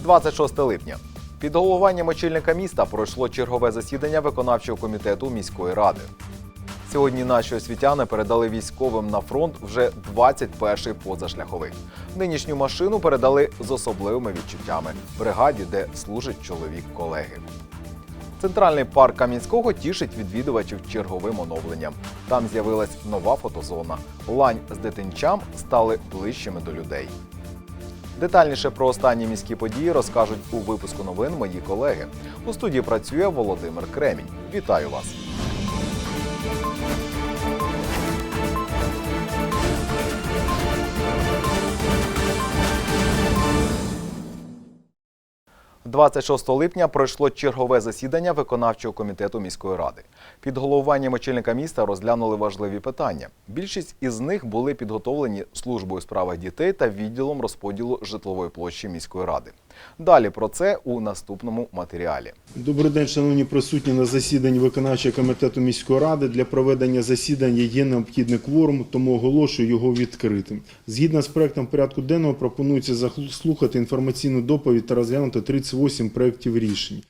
26 липня. Під головуванням очільника міста пройшло чергове засідання виконавчого комітету міської ради. Сьогодні наші освітяни передали військовим на фронт вже 21-й позашляховик. Нинішню машину передали з особливими відчуттями бригаді, де служить чоловік колеги. Центральний парк Кам'янського тішить відвідувачів черговим оновленням. Там з'явилась нова фотозона. Лань з дитинчам стали ближчими до людей. Детальніше про останні міські події розкажуть у випуску новин мої колеги. У студії працює Володимир Кремінь. Вітаю вас! – 26 липня пройшло чергове засідання виконавчого комітету міської ради. Під головуванням очільника міста розглянули важливі питання. Більшість із них були підготовлені службою у справах дітей та відділом розподілу житлової площі міської ради. Далі про це у наступному матеріалі. Добрий день, шановні присутні на засіданні виконавчого комітету міської ради. Для проведення засідання є необхідний кворум, тому оголошую його відкритим. Згідно з проектом порядку денного пропонується заслухати інформаційну доповідь та розглянути 38 проєктів рішень.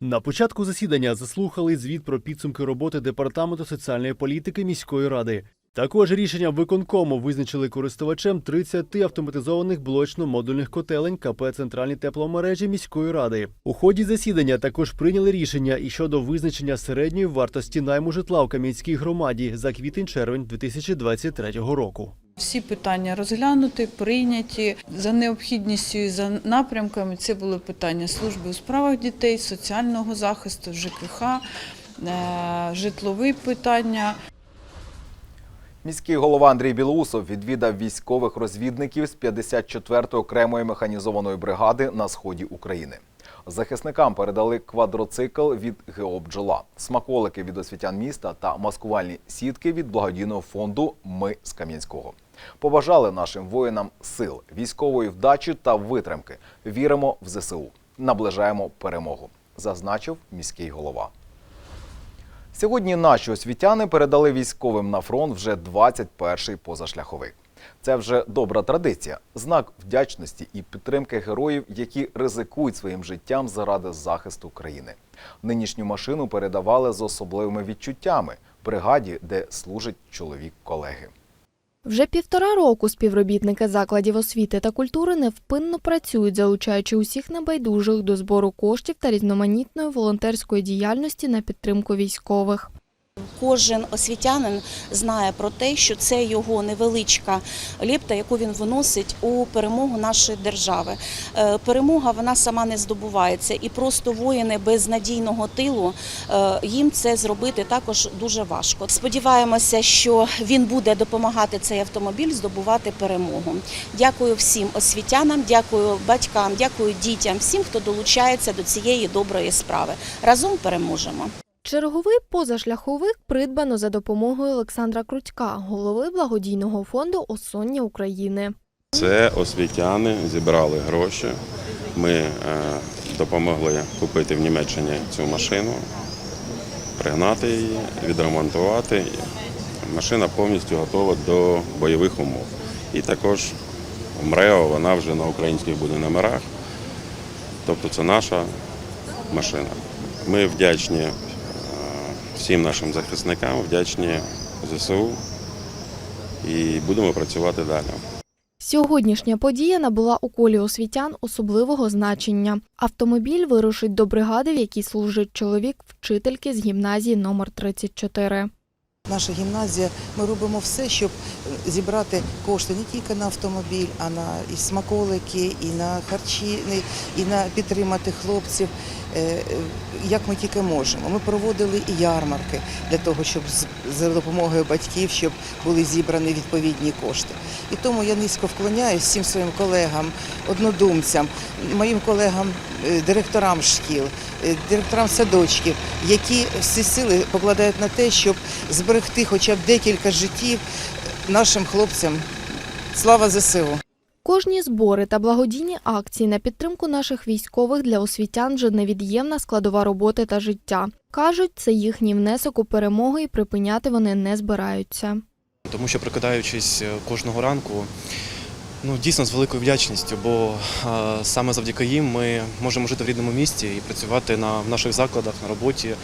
На початку засідання заслухали звіт про підсумки роботи департаменту соціальної політики міської ради. Також рішенням виконкому визначили користувачем 30 автоматизованих блочно-модульних котелень КП Центральні тепломережі міської ради. У ході засідання також прийняли рішення і щодо визначення середньої вартості найму житла в Кам'янській громаді за квітень-червень 2023 року. Всі питання розглянуті, прийняті за необхідністю і за напрямками. Це були питання служби у справах дітей, соціального захисту, ЖКХ, е, житлові питання. Міський голова Андрій Білоусов відвідав військових розвідників з 54-ї окремої механізованої бригади на сході України. Захисникам передали квадроцикл від ГО «Бджола», смаколики від освітян міста та маскувальні сітки від благодійного фонду Ми з Кам'янського. Побажали нашим воїнам сил, військової вдачі та витримки. Віримо в ЗСУ. Наближаємо перемогу, зазначив міський голова. Сьогодні наші освітяни передали військовим на фронт вже 21-й позашляховик. Це вже добра традиція, знак вдячності і підтримки героїв, які ризикують своїм життям заради захисту країни. Нинішню машину передавали з особливими відчуттями бригаді, де служить чоловік колеги. Вже півтора року співробітники закладів освіти та культури невпинно працюють, залучаючи усіх небайдужих до збору коштів та різноманітної волонтерської діяльності на підтримку військових. Кожен освітянин знає про те, що це його невеличка ліпта, яку він виносить у перемогу нашої держави. Е, Перемога вона сама не здобувається, і просто воїни без надійного тилу е, їм це зробити також дуже важко. Сподіваємося, що він буде допомагати цей автомобіль здобувати перемогу. Дякую всім освітянам, дякую батькам, дякую дітям, всім, хто долучається до цієї доброї справи. Разом переможемо. Черговий позашляховик придбано за допомогою Олександра Крутька, голови благодійного фонду Осоння України. Це освітяни зібрали гроші. Ми е, допомогли купити в Німеччині цю машину, пригнати її, відремонтувати. Машина повністю готова до бойових умов. І також в МРЕО вона вже на українських буде номерах. Тобто це наша машина. Ми вдячні всім нашим захисникам, вдячні ЗСУ і будемо працювати далі. Сьогоднішня подія набула у колі освітян особливого значення. Автомобіль вирушить до бригади, в якій служить чоловік вчительки з гімназії номер 34. Наша гімназія, ми робимо все, щоб зібрати кошти не тільки на автомобіль, а на і смаколики, і на харчі, і на підтримати хлопців, е, е, як ми тільки можемо. Ми проводили і ярмарки для того, щоб за допомогою батьків, щоб були зібрані відповідні кошти. І тому я низько вклоняюсь всім своїм колегам, однодумцям, моїм колегам, е, директорам шкіл, е, директорам садочків, які всі сили покладають на те, щоб зберегти хоча б декілька життів нашим хлопцям. Слава ЗСУ! Кожні збори та благодійні акції на підтримку наших військових для освітян вже невід'ємна складова роботи та життя. Кажуть, це їхній внесок у перемогу і припиняти вони не збираються. Тому що прокидаючись е, кожного ранку, Ну, дійсно з великою вдячністю, бо е, саме завдяки їм ми можемо жити в рідному місті і працювати на в наших закладах, на роботі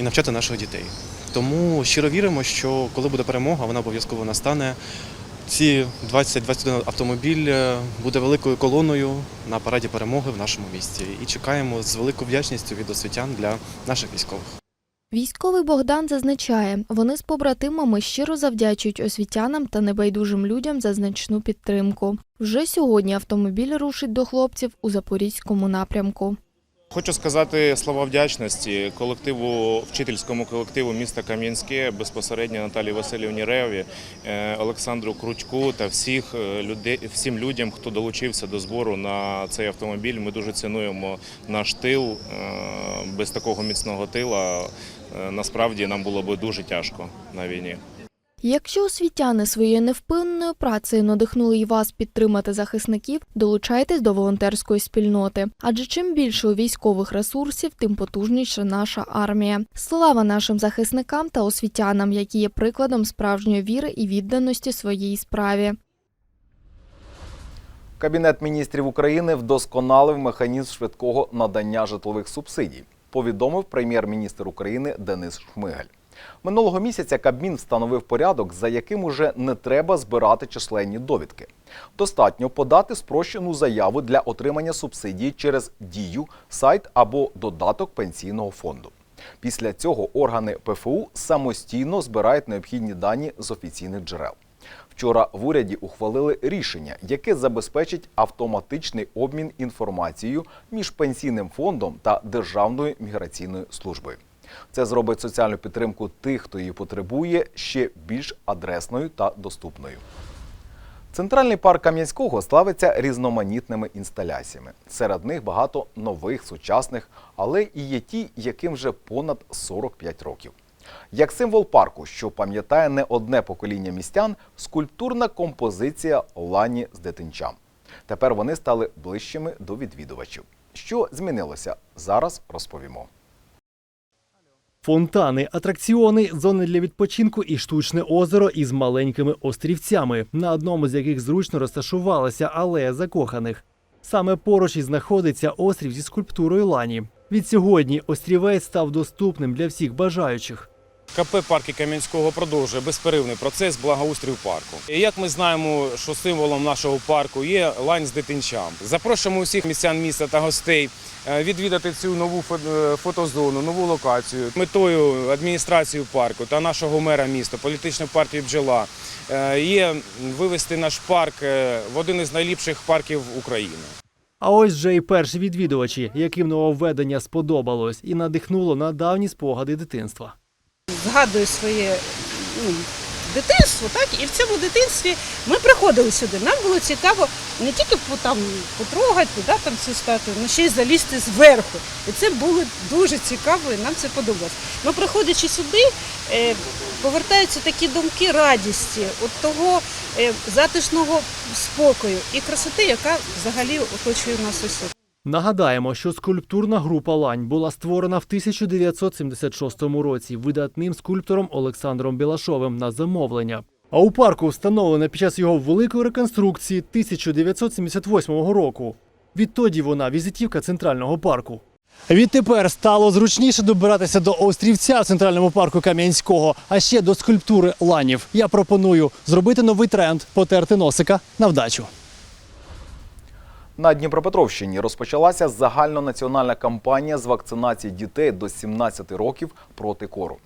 і навчати наших дітей. Тому щиро віримо, що коли буде перемога, вона обов'язково настане. Ці 20-21 автомобіль е, буде великою колоною на параді перемоги в нашому місті. І чекаємо з великою вдячністю від освітян для наших військових. Військовий Богдан зазначає, вони з побратимами щиро завдячують освітянам та небайдужим людям за значну підтримку. Вже сьогодні автомобіль рушить до хлопців у запорізькому напрямку. Хочу сказати слова вдячності колективу, вчительському колективу міста Кам'янське, безпосередньо Наталії Васильівні Реві, е, Олександру Кручку та всіх е, людей, всім людям, хто долучився до збору на цей автомобіль. Ми дуже цінуємо наш тил. Е, Без такого міцного тила насправді нам було би дуже тяжко на війні. Якщо освітяни своєю невпинною працею надихнули і вас підтримати захисників, долучайтесь до волонтерської спільноти. Адже чим більше у військових ресурсів, тим потужніша наша армія. Слава нашим захисникам та освітянам, які є прикладом справжньої віри і відданості своїй справі. Кабінет міністрів України вдосконалив механізм швидкого надання житлових субсидій, повідомив прем'єр-міністр України Денис Шмигаль. Минулого місяця Кабмін встановив порядок, за яким уже не треба збирати численні довідки. Достатньо подати спрощену заяву для отримання субсидії через дію, сайт або додаток пенсійного фонду. Після цього органи ПФУ самостійно збирають необхідні дані з офіційних джерел. Вчора в уряді ухвалили рішення, яке забезпечить автоматичний обмін інформацією між пенсійним фондом та Державною міграційною службою. Це зробить соціальну підтримку тих, хто її потребує, ще більш адресною та доступною. Центральний парк Кам'янського славиться різноманітними інсталяціями. Серед них багато нових, сучасних, але і є ті, яким вже понад 45 років. Як символ парку, що пам'ятає не одне покоління містян, скульптурна композиція Лані з дитинчам. Тепер вони стали ближчими до відвідувачів. Що змінилося? Зараз розповімо. Фонтани, атракціони, зони для відпочинку і штучне озеро із маленькими острівцями, на одному з яких зручно розташувалася алея закоханих. Саме поруч і знаходиться острів зі скульптурою Лані. Відсьогодні острівець став доступним для всіх бажаючих. КП «Парки Кам'янського продовжує безперервний процес благоустрою парку. І як ми знаємо, що символом нашого парку є лань з дитинчам. Запрошуємо усіх містян міста та гостей е, відвідати цю нову е, фотозону, нову локацію. Метою адміністрації парку та нашого мера міста, політичної партії бджола е, є вивести наш парк в один із найліпших парків України. А ось вже і перші відвідувачі, яким нововведення сподобалось і надихнуло на давні спогади дитинства. Згадую своє ну, дитинство, так і в цьому дитинстві ми приходили сюди. Нам було цікаво не тільки там потрогати, да, там цю статую, але ще й залізти зверху. І це було дуже цікаво, і нам це подобалось. Ми приходячи сюди, е, повертаються такі думки радісті, от того е, затишного спокою і красоти, яка взагалі оточує нас усіх. Нагадаємо, що скульптурна група Лань була створена в 1976 році видатним скульптором Олександром Білашовим на замовлення. А у парку встановлена під час його великої реконструкції 1978 року. Відтоді вона візитівка центрального парку. Відтепер стало зручніше добиратися до острівця в центральному парку Кам'янського, а ще до скульптури ланів. Я пропоную зробити новий тренд потерти носика на вдачу. На Дніпропетровщині розпочалася загальнонаціональна кампанія з вакцинації дітей до 17 років проти кору.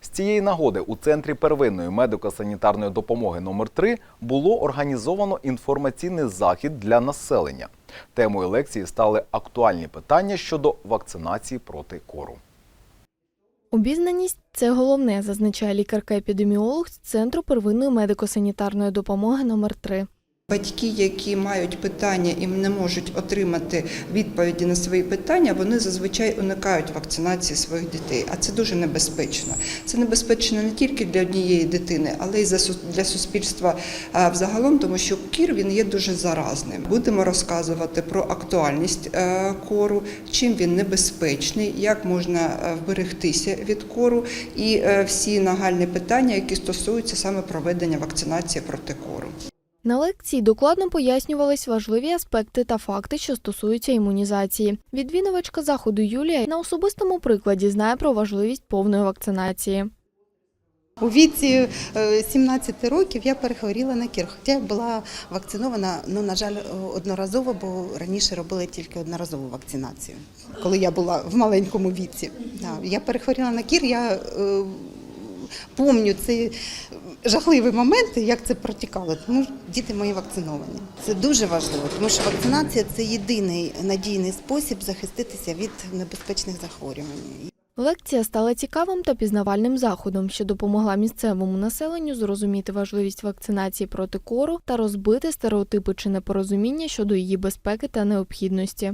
З цієї нагоди у центрі первинної медико-санітарної допомоги номер 3 було організовано інформаційний захід для населення. Темою лекції стали актуальні питання щодо вакцинації проти кору. Обізнаність це головне, зазначає лікарка-епідеміолог з центру первинної медико-санітарної допомоги номер 3 Батьки, які мають питання і не можуть отримати відповіді на свої питання, вони зазвичай уникають вакцинації своїх дітей. А це дуже небезпечно. Це небезпечно не тільки для однієї дитини, але й для суспільства взагалом, тому що кір він є дуже заразним. Будемо розказувати про актуальність е, кору, чим він небезпечний, як можна е, вберегтися від кору, і е, всі нагальні питання, які стосуються саме проведення вакцинації проти кору. На лекції докладно пояснювались важливі аспекти та факти, що стосуються імунізації. Відвідувачка заходу Юлія на особистому прикладі знає про важливість повної вакцинації. У віці е, 17 років я перехворіла на кір. Хоча я була вакцинована, ну на жаль, одноразово, бо раніше робили тільки одноразову вакцинацію, коли я була в маленькому віці. Я перехворіла на кір. Я е, пам'ятаю цей жахливий момент, як це протікало. Тому діти мої вакциновані. Це дуже важливо, тому що вакцинація це єдиний надійний спосіб захиститися від небезпечних захворювань. Лекція стала цікавим та пізнавальним заходом, що допомогла місцевому населенню зрозуміти важливість вакцинації проти кору та розбити стереотипи чи непорозуміння щодо її безпеки та необхідності.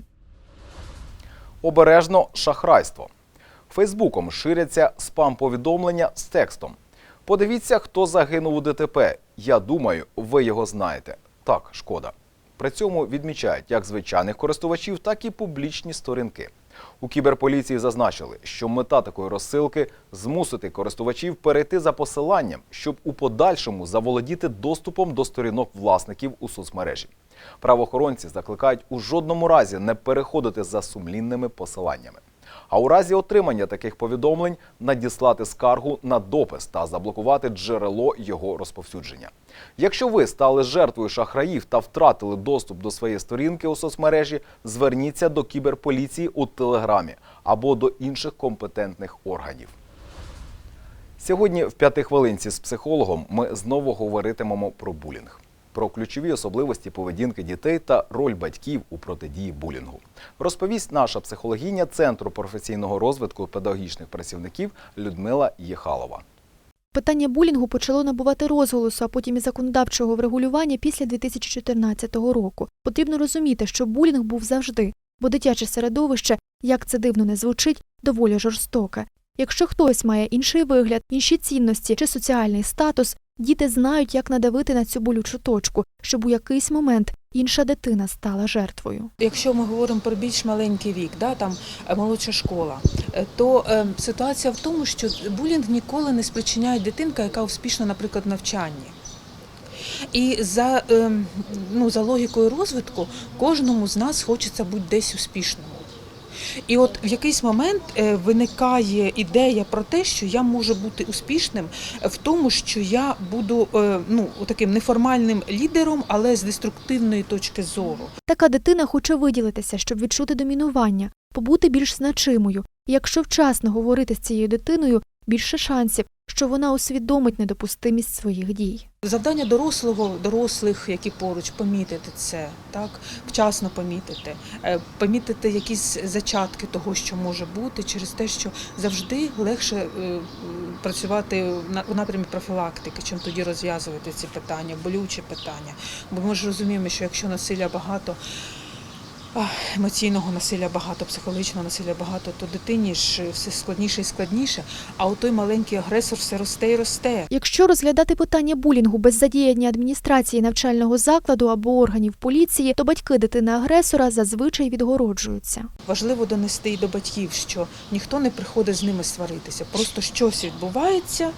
Обережно шахрайство. Фейсбуком ширяться спам-повідомлення з текстом. Подивіться, хто загинув у ДТП. Я думаю, ви його знаєте. Так, шкода. При цьому відмічають як звичайних користувачів, так і публічні сторінки. У кіберполіції зазначили, що мета такої розсилки змусити користувачів перейти за посиланням, щоб у подальшому заволодіти доступом до сторінок власників у соцмережі. Правоохоронці закликають у жодному разі не переходити за сумлінними посиланнями. А у разі отримання таких повідомлень надіслати скаргу на допис та заблокувати джерело його розповсюдження. Якщо ви стали жертвою шахраїв та втратили доступ до своєї сторінки у соцмережі, зверніться до кіберполіції у телеграмі або до інших компетентних органів. Сьогодні в п'яти хвилинці з психологом ми знову говоритимемо про булінг, про ключові особливості поведінки дітей та роль батьків у протидії булінгу. Розповість наша психологиня Центру професійного розвитку педагогічних працівників Людмила Єхалова. Питання булінгу почало набувати розголосу, а потім і законодавчого врегулювання після 2014 року. Потрібно розуміти, що булінг був завжди, бо дитяче середовище, як це дивно не звучить, доволі жорстоке. Якщо хтось має інший вигляд, інші цінності чи соціальний статус, діти знають, як надавити на цю болючу точку, щоб у якийсь момент інша дитина стала жертвою. Якщо ми говоримо про більш маленький вік, да, там е, молодша школа, е, то е, ситуація в тому, що булінг ніколи не спричиняє дитинка, яка успішна, наприклад, в навчанні. І за, е, ну, за логікою розвитку кожному з нас хочеться бути десь успішним. І от в якийсь момент е, виникає ідея про те, що я можу бути успішним в тому, що я буду е, ну, таким неформальним лідером, але з деструктивної точки зору. Така дитина хоче виділитися, щоб відчути домінування, побути більш значимою. І якщо вчасно говорити з цією дитиною, більше шансів, що вона усвідомить недопустимість своїх дій. Завдання дорослого, дорослих, які поруч, помітити це, так вчасно помітити, Е, помітити якісь зачатки того, що може бути, через те, що завжди легше е, працювати в напрямі профілактики, чим тоді розв'язувати ці питання, болючі питання. Бо ми ж розуміємо, що якщо насилля багато. Емоційного насилля багато, психологічного насилля багато, то дитині ж все складніше і складніше. А от той маленький агресор все росте і росте. Якщо розглядати питання булінгу без задіяння адміністрації навчального закладу або органів поліції, то батьки дитини-агресора зазвичай відгороджуються. Важливо донести і до батьків, що ніхто не приходить з ними сваритися. Просто щось відбувається,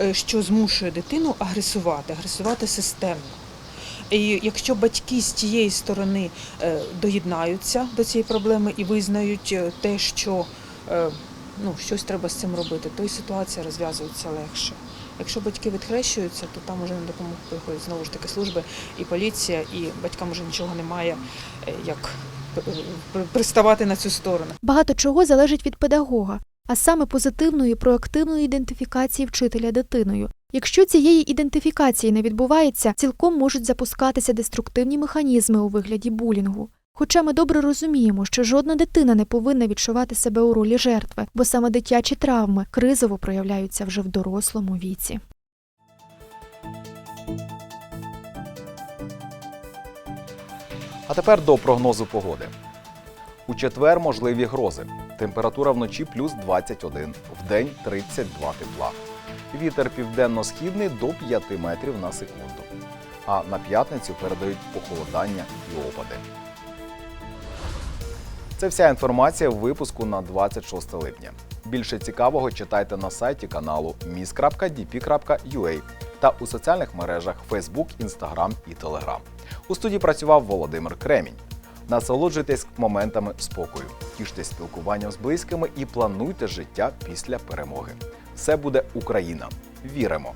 е, що змушує дитину агресувати, агресувати системно. І якщо батьки з тієї сторони е, доєднаються до цієї проблеми і визнають е, те, що е, ну, щось треба з цим робити, то і ситуація розв'язується легше. Якщо батьки відхрещуються, то там уже на допомогу приходять знову ж таки служби і поліція, і батькам вже нічого немає, як приставати на цю сторону. Багато чого залежить від педагога, а саме позитивної проактивної ідентифікації вчителя дитиною. Якщо цієї ідентифікації не відбувається, цілком можуть запускатися деструктивні механізми у вигляді булінгу. Хоча ми добре розуміємо, що жодна дитина не повинна відчувати себе у ролі жертви, бо саме дитячі травми кризово проявляються вже в дорослому віці. А тепер до прогнозу погоди. У четвер можливі грози. Температура вночі плюс 21, вдень 32 тепла. Вітер південно-східний до 5 метрів на секунду. А на п'ятницю передають похолодання і опади. Це вся інформація в випуску на 26 липня. Більше цікавого читайте на сайті каналу mis.dp.ua. та у соціальних мережах Facebook, Instagram і Telegram. У студії працював Володимир Кремінь. Насолоджуйтесь моментами спокою, тіштесь спілкуванням з близькими і плануйте життя після перемоги. Все буде Україна. Віримо!